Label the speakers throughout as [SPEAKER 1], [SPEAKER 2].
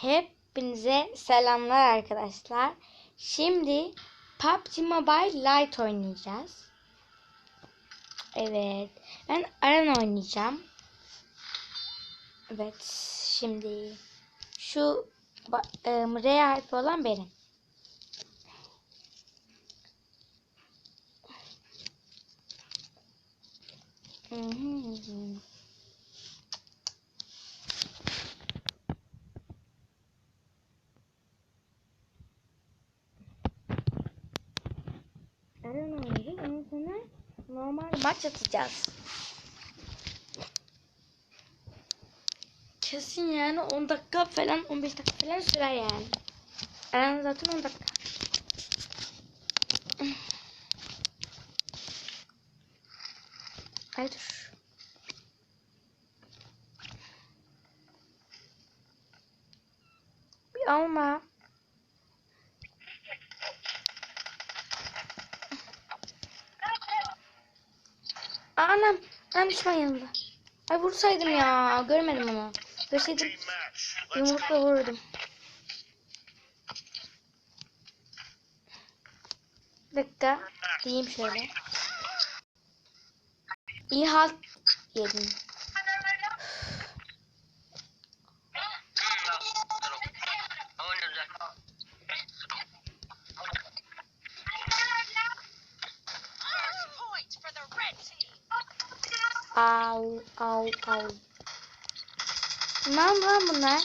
[SPEAKER 1] Hepinize selamlar arkadaşlar. Şimdi PUBG Mobile Lite oynayacağız. Evet. Ben Arena oynayacağım. Evet. Şimdi şu ım, R harfi olan benim. Hı hı hı. Arena oynayacağız. Ondan sonra normal maç atacağız. Kesin yani 10 dakika falan 15 dakika falan sürer yani. Arena zaten 10 dakika. Ay dur. Bir alma. Anam düşman yanında. Ay vursaydım ya, görmedim onu. Görseydim yumrukla vururdum. Bir dakika, diyeyim şöyle. İyi halt yedim. Ne oldu lan bunlar?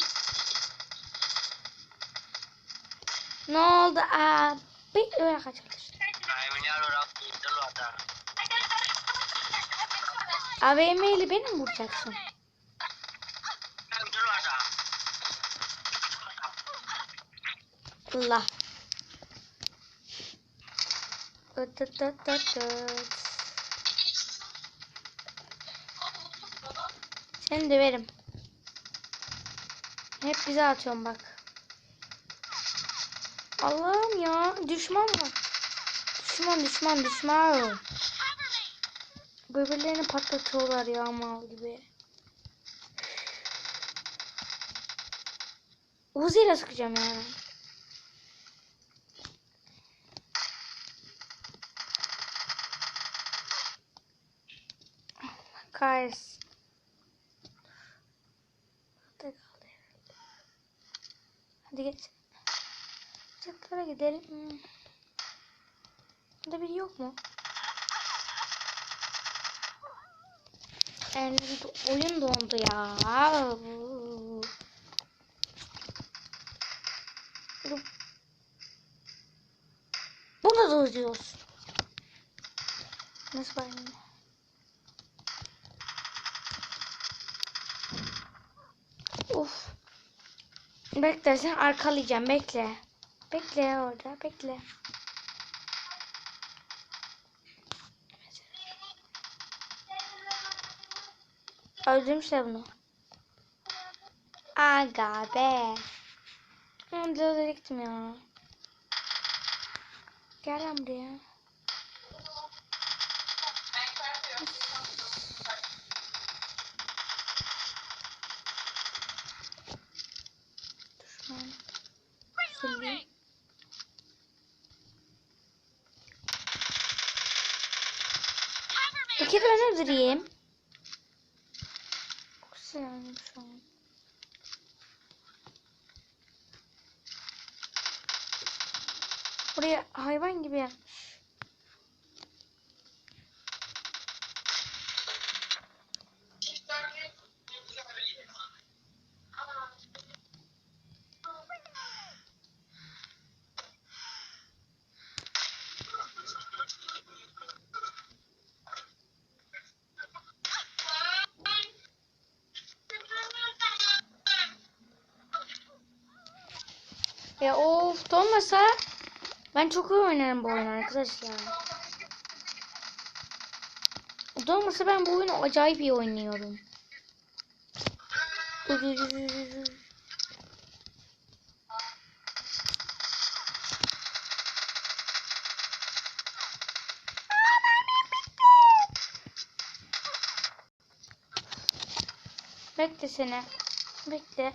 [SPEAKER 1] Ne oldu abi? Öyle kaç kaç. AVM ile beni mi vuracaksın? Allah. Öt öt öt öt öt. Seni döverim. Hep bize atıyorsun bak. Allah'ım ya. Düşman var. Düşman düşman düşman. Birbirlerini patlatıyorlar ya mal gibi. Uzi ile sıkacağım yani. Allah. Hadi geç. Çatılara gidelim. Hmm. Burada biri yok mu? Yani oyun dondu ya. Bunu da uzuyoruz. Nasıl var yine? Of. Bekle sen arkalayacağım bekle. Bekle orada bekle. Öldürmüşler bunu. Aga be. Da öldürecektim ya. Gel lan buraya. İki de ben öldüreyim. Çok sinirlendim şu an. Buraya hayvan gibi yapmış. Ya of olmasa ben çok iyi oynarım bu oyunu arkadaşlar. Olmasa ben bu oyunu acayip iyi oynuyorum. Bekle seni. Bekle.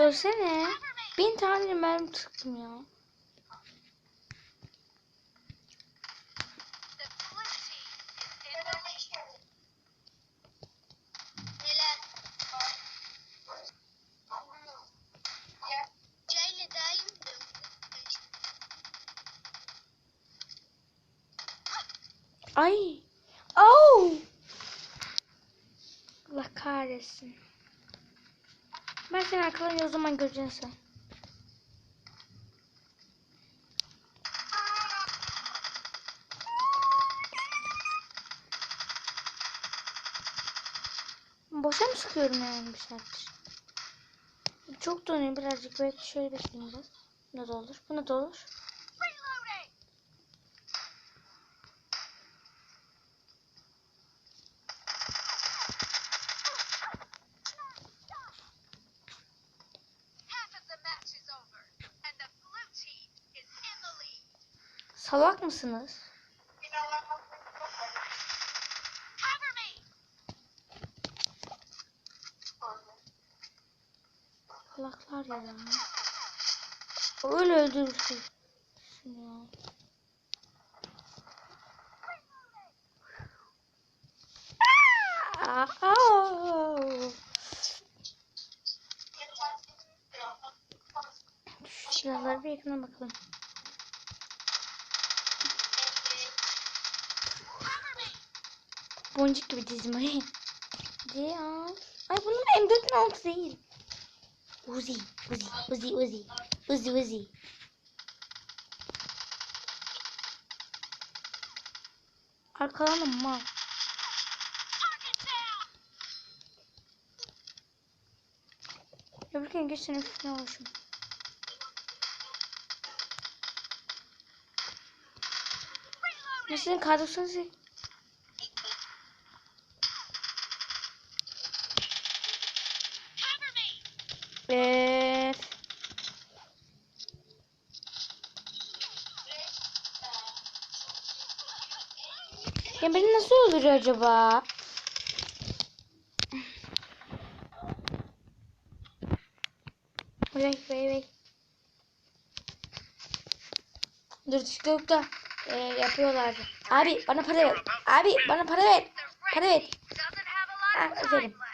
[SPEAKER 1] Görsene. Bin tane mermi tıktım ya. Ay. Au. Allah kahretsin. Ben seni arkadan o zaman göreceksin. Boşa mı sıkıyorum yani bir saattir? Çok donuyor birazcık. Belki şöyle bekleyeyim biraz. Buna da olur. Buna da olur. Salak mısınız? Salaklar ya. Öyle öldürürsün. Ya. Aa, au. Şu silahlara bir yakına bakalım. Boncuk gibi ay. Ya. Ay bunun M4'ün altı değil. Uzi, Uzi, Uzi, Uzi. Uzi, Uzi.
[SPEAKER 2] Target down!
[SPEAKER 1] Öbürken geçen üstüne olmuşum.
[SPEAKER 2] Reloading!
[SPEAKER 1] Mesela kadrosunuz Evet. Ya beni nasıl öldürüyor acaba? Vay vay vay. Dur TikTok'ta e, yapıyorlardı. Abi bana para ver. Abi bana para ver. Para ver.
[SPEAKER 2] team doesn't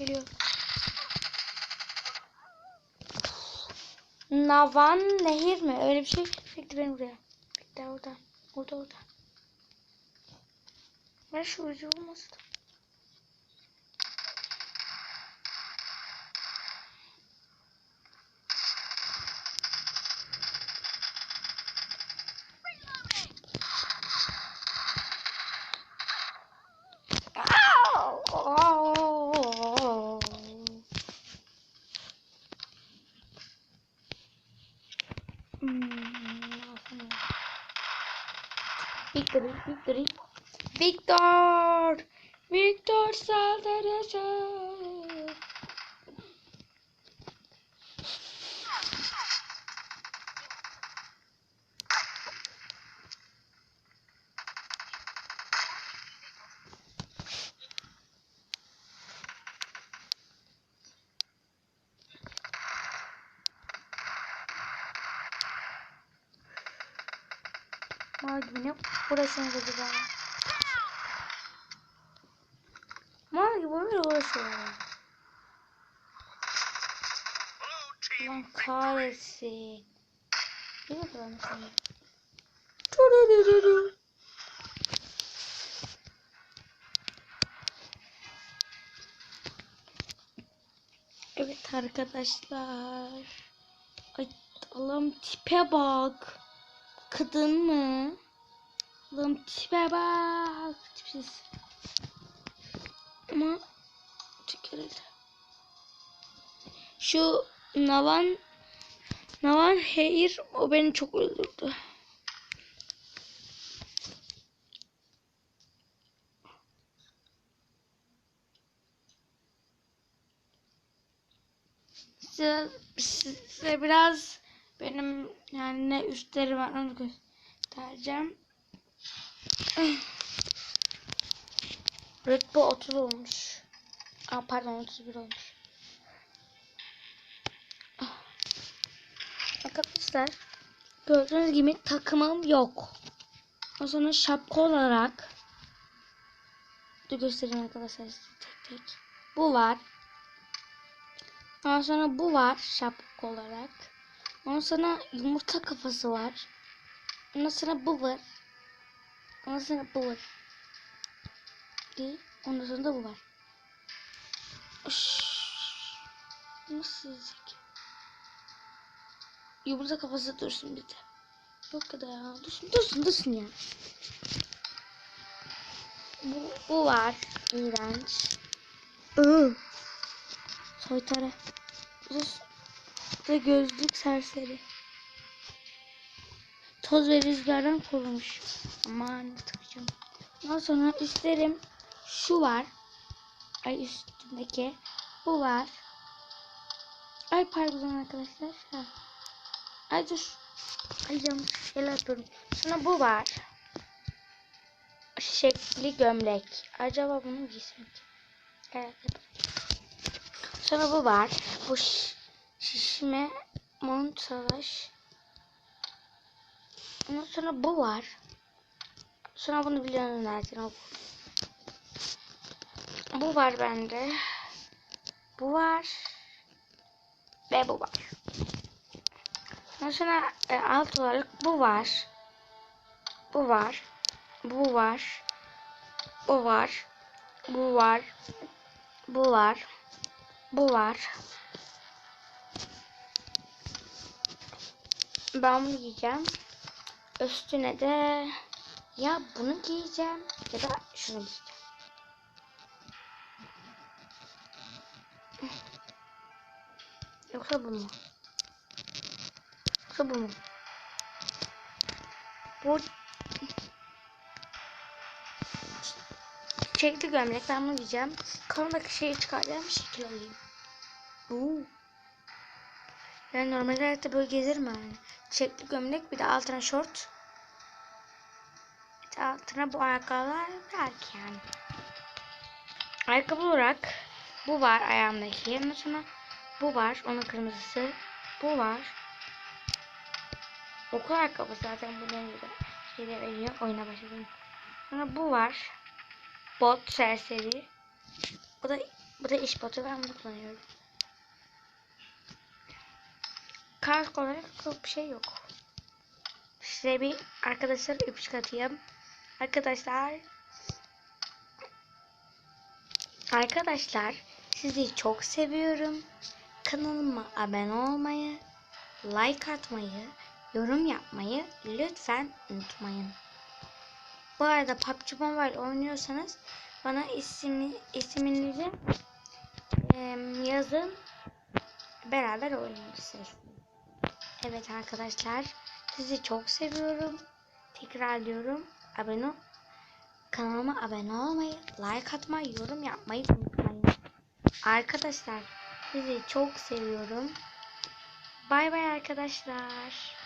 [SPEAKER 1] Geliyor. Navan nehir mi? Öyle bir şey. Bekle beni buraya. Bekle orada. Orada orada. Ben şu ucu olmasın. Victor! Victor saldırısı. Mal gibi ne uğraşıyorsunuz acaba? Mal gibi öyle uğraşıyorlar. Lan kahretsin. Ne yapalım şimdi? Tururururu. Evet arkadaşlar. Ay Allah'ım tipe bak. Kadın mı? Allah'ım tipe bak. Tipsiz. Ama tükürüldü. Şu Navan Navan Hayır o beni çok öldürdü. Size, size biraz benim yani ne üstleri var onu göstereceğim. Rütbe 30 olmuş. Aa, pardon 31 olmuş. Ah. Arkadaşlar gördüğünüz gibi takımım yok. O sonra şapka olarak Dur göstereyim arkadaşlar tek tek. Bu var. Ondan sonra bu var şapka olarak. Ondan sonra yumurta kafası var. Ondan sonra bu var. Ondan sonra bu var. Ondan sonra da bu var. Uş. Nasıl yazacak? Yumurta kafası dursun bir de. Yok kadar ya. Dursun dursun dursun ya. Bu, bu var. İğrenç. Iı. Soytarı. Bu da gözlük serseri. Toz ve rüzgardan korumuş. Aman tıkacağım. Ondan sonra üstlerim şu var. Ay üstündeki. Bu var. Ay pardon arkadaşlar. Ha. Ay dur. Ay yanlış şeyler yapıyorum. Sonra bu var. Şekli gömlek. Acaba bunu giysem ki? Evet. Sonra bu var. Bu şişme mont savaş. Ondan sonra bu var. Sonra bunu biliyorum zaten. Bu. bu var bende. Bu var. Ve bu var. Ondan sonra e, alt olarak bu var. Bu var. Bu var. Bu var. Bu var. Bu var. Bu var. Ben bunu giyeceğim. Üstüne de ya bunu giyeceğim ya da şunu giyeceğim. Yoksa bu mu? Yoksa bu mu? Bu çiçekli gömlek ben bunu giyeceğim. Kolumdaki şeyi çıkaracağım şekil alayım. Oo. Yani normal hayatta böyle gezerim yani. Çiçekli gömlek bir de altına şort. Bir de altına bu ayakkabılar belki yani. Ayakkabı olarak bu var ayağımdaki. Ondan sonra bu var. Onun kırmızısı. Bu var. Okul ayakkabı zaten bu rengi de şeyde veriyor. Oyuna başladım. Sonra bu var. Bot serseri. Bu da bu da iş botu. Ben bunu kullanıyorum. Kask olarak çok bir şey yok. Size bir arkadaşlar öpücük atayım. Arkadaşlar Arkadaşlar sizi çok seviyorum. Kanalıma abone olmayı, like atmayı, yorum yapmayı lütfen unutmayın. Bu arada PUBG Mobile oynuyorsanız bana ismi, isminizi em, yazın. Beraber oynarız. Evet arkadaşlar sizi çok seviyorum. Tekrar diyorum abone ol- kanalıma abone olmayı, like atmayı, yorum yapmayı unutmayın. Arkadaşlar sizi çok seviyorum. Bay bay arkadaşlar.